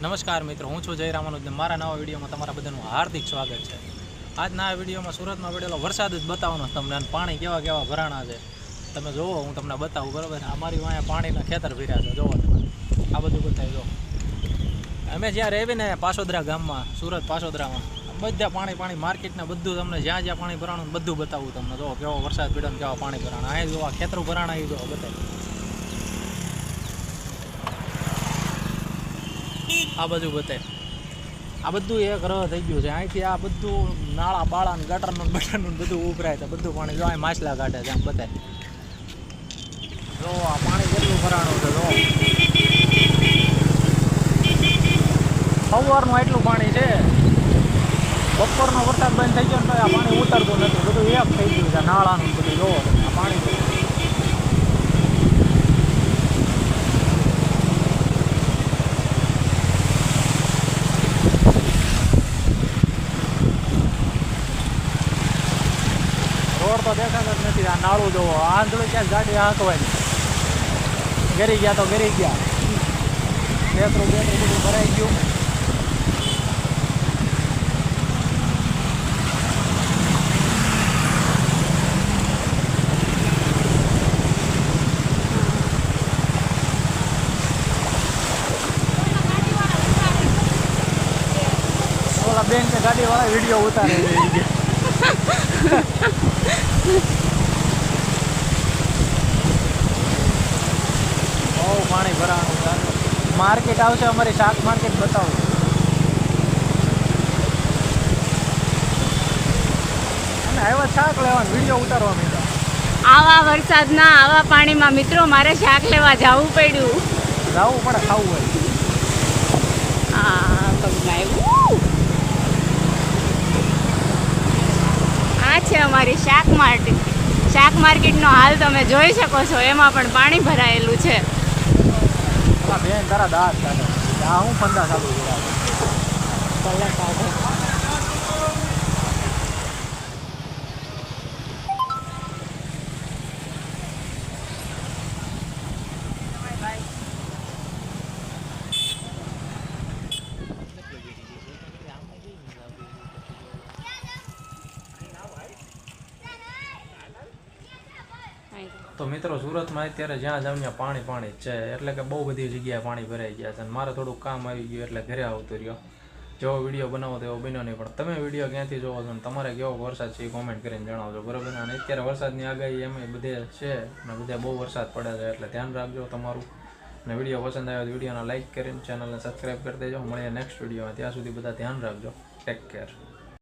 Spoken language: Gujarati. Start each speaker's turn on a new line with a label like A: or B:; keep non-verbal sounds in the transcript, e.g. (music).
A: નમસ્કાર મિત્રો, હું છું જયરામાનુજ મારા નવા વિડીયોમાં તમારા બધાનું હાર્દિક સ્વાગત છે. આજના આ વિડીયોમાં સુરતમાં પડેલો વરસાદ જ બતાવવાનો તમને પાણી કેવા કેવા ભરાણા છે. તમે જુઓ, હું તમને બતાવું, બરાબર? અમારી અહીંયા પાણીના ખેતર ભીર્યા છે, જુઓ તમે. આ બધું બતાવી જો અમે જ્યાં રહેવી ને પાસોદરા ગામમાં, સુરત પાસોદરામાં, બધા પાણી પાણી માર્કેટના બધું તમને જ્યાં જ્યાં પાણી ભરાણું બધું બતાવું તમને જો કેવો વરસાદ પીડો કેવા પાણી ભરાણા. અહીંયા જો આ ખેતરો ભરાણા, એ જો બતાવી. આ બધું બતાય. આ બધું એક રહ થઈ ગયું છે. અહીંથી આ બધું નાળા, બાળા ને ગટરનું બટરનું બધું ઉભરાય છે. બધું પાણી જો અહીં માછલા કાઢે છે, આમ બતાય. જો આ પાણી કેટલું ભરાણું છે, જો. સવારનું એટલું પાણી છે. બપોરનો વરસાદ બંધ થઈ ગયો ને આ પાણી ઉતરતું નથી. બધું એક થઈ ગયું છે નાળાનું બધું, જો. આ પાણી તો દેખાતો જ નથી. આ નાળું જોવો. આંધળું ક્યાં ગાડી હાંકવાની. ગરી ગયા તો ગરી ગયા. બેતરું બેતરું બધું ભરાઈ ગયું. બેન ગાડી વાળા વીડિયો ઉતારે. (laughs) બહુ પાણી ભરાવાનું છે માર્કેટ આવશે અમારી શાક માર્કેટ બતાવો. અને આવ્યા શાક લેવાનું વીડિયો ઉતારવા
B: આવા વરસાદના આવા પાણીમાં મિત્રો મારે શાક લેવા જવું પડ્યું.
A: જવું પડે ખાવું હોય.
B: આ પગમાં આવ્યું. આ છે અમારી શાક માર્કેટ શાક માર્કેટનો હાલ તમે જોઈ શકો છો, એમાં પણ પાણી ભરાયેલું છે.
A: બેન તારા દાંત હું પંદર ચાલુ તો મિત્રો સુરતમાં અત્યારે જ્યાં ત્યાં પાણી પાણી છે, એટલે કે બહુ બધી જગ્યાએ પાણી ભરાઈ ગયા છે. અને મારે થોડુંક કામ આવી ગયું એટલે ઘરે આવતો રહ્યો. જેવો વીડિયો બનાવો તેવો બન્યો નહીં, પણ તમે વીડિયો ક્યાંથી જોવો છો અને તમારે કેવો વરસાદ છે એ કોમેન્ટ કરીને જણાવજો, બરાબર? અને અત્યારે વરસાદની આગાહી એમ બધે છે અને બધે બહુ વરસાદ પડે છે, એટલે ધ્યાન રાખજો તમારું. અને વીડિયો પસંદ આવ્યો તો વિડીયોને લાઇક કરીને ચેનલને સબસ્ક્રાઈબ કરી દેજો. મળીએ નેક્સ્ટ વિડીયોમાં. ત્યાં સુધી બધા ધ્યાન રાખજો. Take care